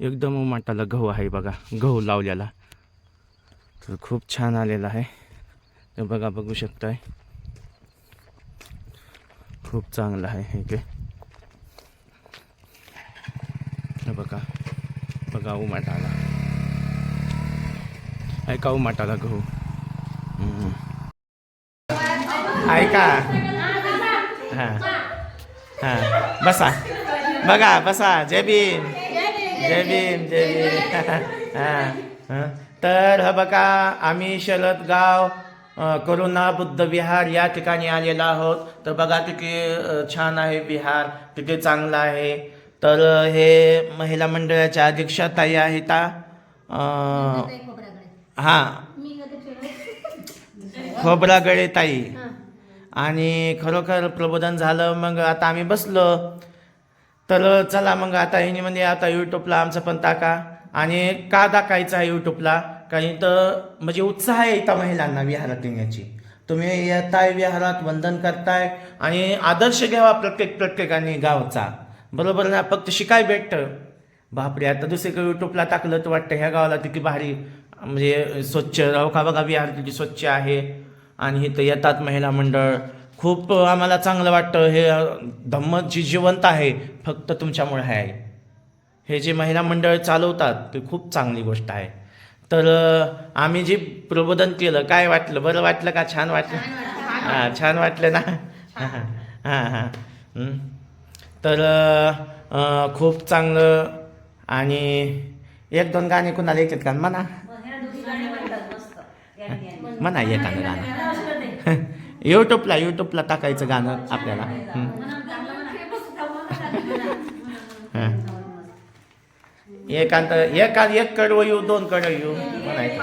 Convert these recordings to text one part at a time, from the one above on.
एकदम उमाटाला गहू आहे बघा गहू लावलेला. तर खूप छान आलेला आहे. ते बघा बघू शकताय. खूप चांगलं आहे हे ते बघा बघा उमाटाला. ऐका उमाटाला गहू. ऐका. हां. हां. बसा. बघा बसा. जय भीम. जय भीम जय भीम. हां हां. तर हा बघा आम्ही शरदगाव अ, करुणा बुद्ध विहार या ठिकाणी आलेलो आहोत. तर बघा किती छान आहे विहार किती चांगलं आहे. तर हे महिला मंडळाच्या अध्यक्षा ताई आहेत हां. खोबरागळे ताई. आणि खरोखर प्रबोधन झालं मग आता आम्ही बसलो. तर चला मग आता हिने म्हणजे आता यूट्यूबला आमचं पण टाका. आणि का टाकायचं आहे यूट्यूबला कारण तर म्हणजे उत्साह आहे इथं महिलांना विहारात येण्याची तुम्ही येताय विहारात वंदन करताय आणि आदर्श घ्यावा प्रत्येक प्रत्येकाने गावचा. बरोबर ना? फक्त शिकाय भेटतं. बापरे आता दुसरीकडे यूट्यूबला टाकलं तर वाटतं ह्या गावाला किती भारी म्हणजे स्वच्छ राहू का बघा विहार किती स्वच्छ आहे. आणि इथं येतात महिला मंडळ. खूप आम्हाला चांगलं वाटतं. हे धम्म जी जिवंत आहे फक्त तुमच्यामुळे आहे. हे जे महिला मंडळ चालवतात ते खूप चांगली गोष्ट आहे. तर आम्ही जे प्रबोधन केलं काय वाटलं? बरं वाटलं का? छान वाटलं? हां छान वाटलं ना? हां हां. हां. तर खूप चांगलं आणि एक दोन गाणे कुणाला येतात का? म्हणा. म्हणा एखादं गाणं. यूट्यूबला यूट्यूबला टाकायचं गाणं आपल्याला. एकांत एका एक कडवं येऊ दोन कडवं येऊ म्हणायचं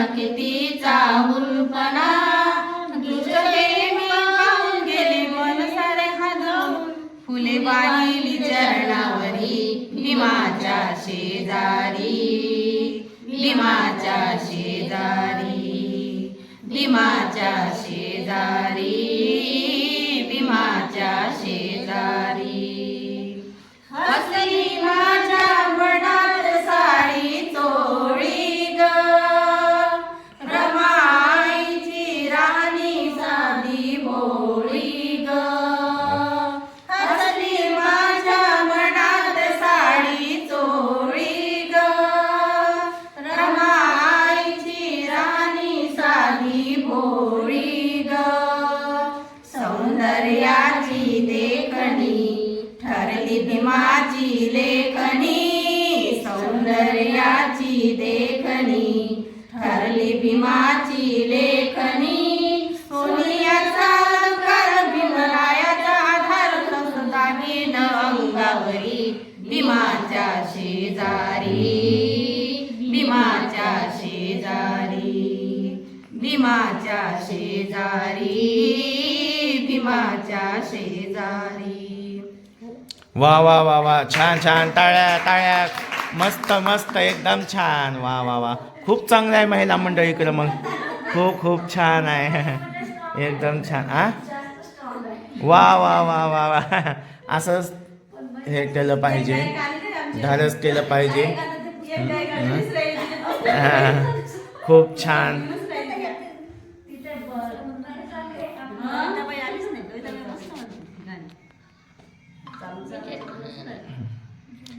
वर्ण किती दुसरे मी पाहून गेले मन सारे हादरून. फुले वाहिली चरणावरी भीमाच्या शेजारी. भीमाच्या शेजारी भीमाच्या शेजारी. दर्याची देखणी ठरली भीमाची लेखणी. सौंदर्याची देखणी ठरली भीमाची लेखणी. सोनियाचा अलंकार भीमरायाचा आधार दागिन अंगावरी भीमाच्या शेजारी भीमाच्या शेजारी भीमाच्या शेजारी. भीमाच्या शेजारी. वा वा वा वा. छान छान. टाळ्या टाळ्या. मस्त मस्त. एकदम छान. वा वा वा. खूप चांगलं आहे महिला मंडळ इकडं मग. खूप खूप छान आहे. एकदम छान. आ? वा वा वा वा वा. असंच हे केलं पाहिजे. धाडस केलं पाहिजे. खूप छान.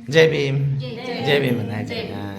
जय भीम जय भीम म्हणायचं हा.